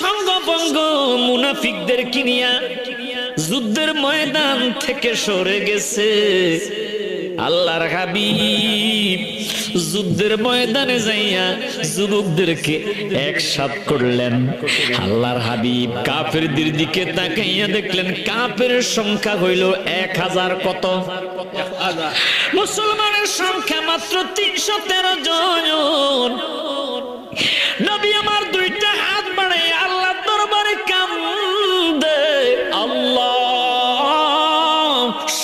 সঙ্গভঙ্গ মুনাফিকদের কিনিয়া যুদ্ধের ময়দান থেকে সরে গেছে। আল্লাহর হাবিব যুদ্ধের ময়দানে যাইয়া যুবকদেরকে একসাথ করলেন। আল্লাহর হাবিব কাফেরদের দিকে তাকাইয়া দেখলেন, কাফের সংখ্যা হইল এক হাজার কত? মুসলমানের সংখ্যা মাত্র তিনশো তেরো জন।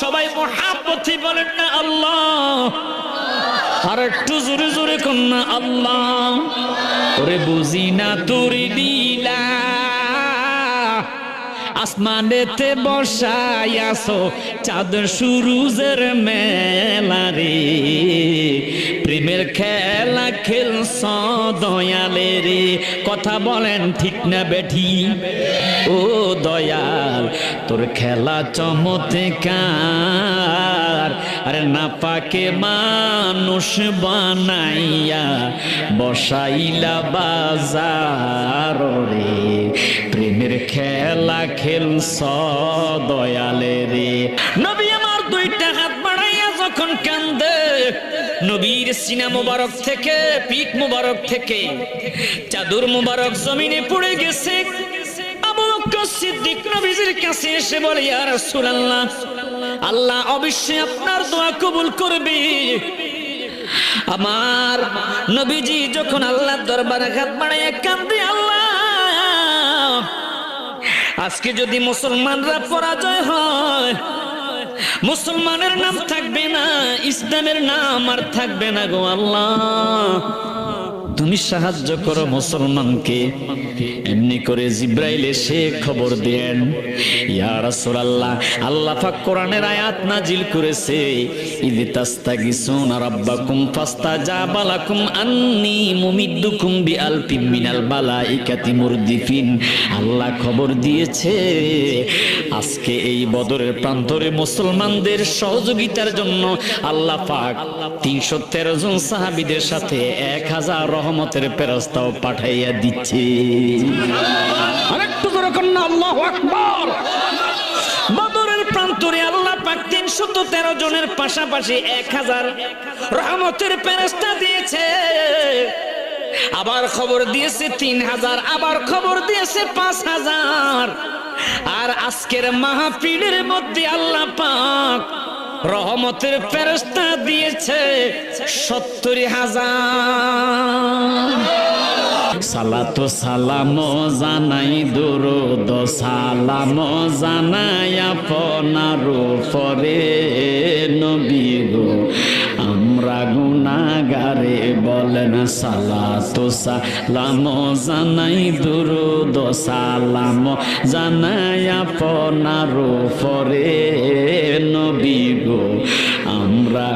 সবাই মহাপতি বলেন না আল্লাহ। আর একটু জোরে জোরে কন্যা আল্লাহ। ওরে বুঝি না তোর লীলা আসমানেতে বসাই আসো চাঁদ সুরুজের মেলা রে। প্রেমের খেলা খেলছ দয়ালে রে, কথা বলেন ঠিক না বেঠি? ও দয়াল, তোর খেলা চমৎকার। আরে না পাকে মানুষ বানাইয়া, বসাইলা বাজার রে। খেলা খেলছ দয়ালে রে। নবী আমার দুইটা হাত বাড়াইয়া যখন কান্দে, নবীর সিনা মুবারক থেকে, পিঠ মুবারক থেকে, চাদর মুবারক জমিনে পড়ে গেছে। আল্লাহ অবশ্যই আপনার দোয়া কবুল করবে। আমার নবীজি যখন আল্লাহর দরবারে হাত বাড়াইয়া কান্দে, আল্লাহ আজকে যদি মুসলমানরা পরাজয় হয়, মুসলমানের নাম থাকবে না, ইসলামের নাম আর থাকবে না গো আল্লাহ। তুমি সাহায্য করো মুসলমানকে। এমনি করে জিব্রাইল এসে খবর দেন। ইয়া রাসূলুল্লাহ, আল্লাহ পাক কোরআনের আয়াত নাজিল করেছে। ইদি তাস্তাগিসুনা রাব্বাকুম ফাস্তাজাবা লাকুম আন্নী মুমিদ্দুকুম বিআলফিম মিনাল মালাইকাতি মুরদিফিন। আল্লাহ খবর দিয়েছে, আজকে এই বদরের প্রান্তরে মুসলমানদের সহযোগিতার জন্য আল্লাহ পাক তিনশো তেরো জন সাহাবিদের সাথে এক হাজার রহমতের ফেরস্তাও পাঠাইয়া দিচ্ছে। আরেকটু কন্যা, আল্লাহ আকবার। প্রান্তরে আল্লাহ তেরো জনের পাশাপাশি এক হাজার রহমতের দিয়েছে। আবার খবর দিয়েছে তিন হাজার, আবার খবর দিয়েছে পাঁচ হাজার। আর আজকের মাহফিলের মধ্যে আল্লাহ পাক রহমতের ফেরস্তা দিয়েছে সত্তর হাজার। সালাতো সালাম জানাই দুরুদ সালাম জানাই আপনার পরে নবী গো আমরা গুনাগারে বলেন সালাতো সালাম জানাই দুরু দুরুদ সালাম জানাই আপনার পরে নবী গো। আমরা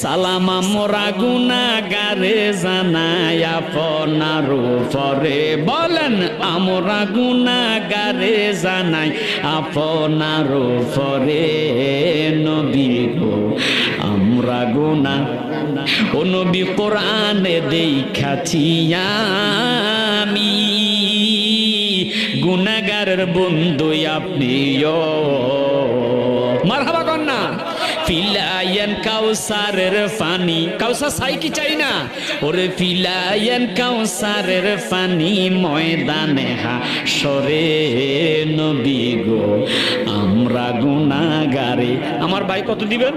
সালাম মোরা গুনাগারে জানাই আপনার পরে বলেন আমরা গুনাগারে জানাই আপনার পরে গুনা ও নবী কোরআনে দেখাছি আমি গুনাগারের বন্ধু আপনিও মারহাবা কন্যা ফিলাইয়ান কাউসারের পানি কাউসার চাই কি চাই না? ওরে ফিলাইয়ান কাউসারের পানি ময়দানে হা সরে নবী গো। আমরা গুনাগারে আমার ভাই কত দিবেন?